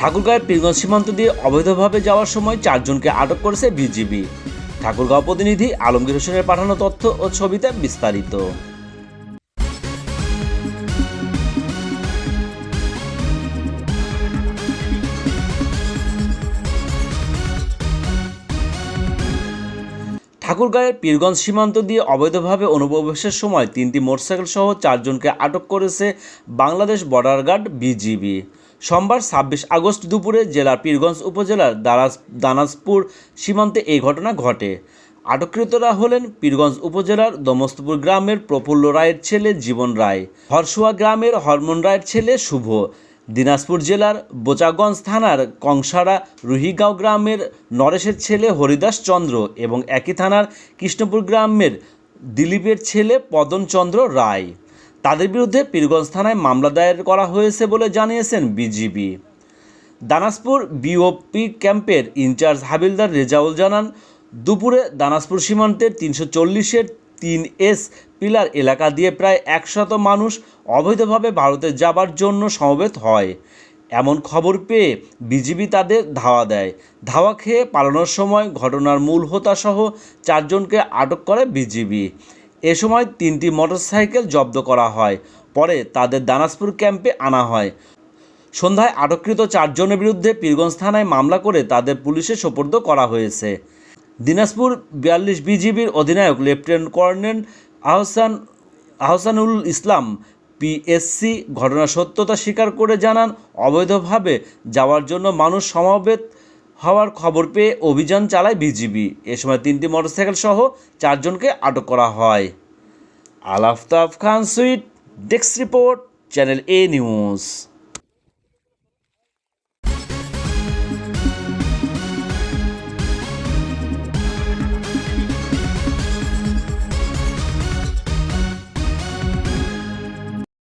ঠাকুরগাঁয়ের পীরগঞ্জ সীমান্ত দিয়ে অবৈধভাবে যাওয়ার সময় চারজনকে আটক করেছে বিজিবি। ঠাকুরগাঁও প্রতিনিধি আলমগীর হোসেনের পাঠানো তথ্য ও ছবিতে বিস্তারিত। ঠাকুরগাঁয়ের পীরগঞ্জ সীমান্ত দিয়ে অবৈধভাবে অনুপ্রবেশের সময় তিনটি মোটরসাইকেল সহ চারজনকে আটক করেছে বাংলাদেশ বর্ডার গার্ড বিজিবি। সোমবার ছাব্বিশ আগস্ট দুপুরে জেলার পীরগঞ্জ উপজেলার দারাজ, দানাজপুর সীমান্তে এই ঘটনা ঘটে। আটককৃতরা হলেন পীরগঞ্জ উপজেলার দমস্তপুর গ্রামের প্রফুল্ল রায়ের ছেলে জীবন রায়, হরসুয়া গ্রামের হরমোন রায়ের ছেলে শুভ, দিনাজপুর জেলার বোচাগঞ্জ থানার কংসারা রুহিগাঁও গ্রামের নরেশের ছেলে হরিদাস চন্দ্র এবং একই থানার কৃষ্ণপুর গ্রামের দিলীপের ছেলে পদন চন্দ্র রায়। তাদের বিরুদ্ধে পীরগঞ্জ থানায় মামলা দায়ের করা হয়েছে বলে জানিয়েছেন বিজিবি। দানাজপুর বিওপি ক্যাম্পের ইনচার্জ হাবিলদার রেজাউল জানান, দুপুরে দানাজপুর সীমান্তের তিনশো চল্লিশের তিন এস পিলার এলাকা দিয়ে প্রায় একশত মানুষ অবৈধভাবে ভারতে যাবার জন্য সমবেত হয়। এমন খবর পেয়ে বিজিবি তাদের ধাওয়া দেয়। ধাওয়া খেয়ে পালানোর সময় ঘটনার মূল হোতাসহ চারজনকে আটক করে বিজিবি। এ সময় তিনটি মোটরসাইকেল জব্দ করা হয়, পরে তাদের দানাজপুর ক্যাম্পে আনা হয়। সন্ধ্যায় আটককৃত চারজনের বিরুদ্ধে পীরগঞ্জ থানায় মামলা করে তাদের পুলিশে সোপর্দ করা হয়েছে। দিনাজপুর বিয়াল্লিশ বিজিবির অধিনায়ক lieutenant colonel Ahsan Ahsanul Islam PSC ঘটনার সত্যতা স্বীকার করে জানান, অবৈধভাবে যাওয়ার জন্য মানুষ সমাবেত হওয়ার খবর পেয়ে অভিযান চালায় বিজিবি। এ সময় তিনটি মোটরসাইকেল সহ চারজনকে আটক করা হয়। আলাফতাফ Khan, sweet desk report, channel A news.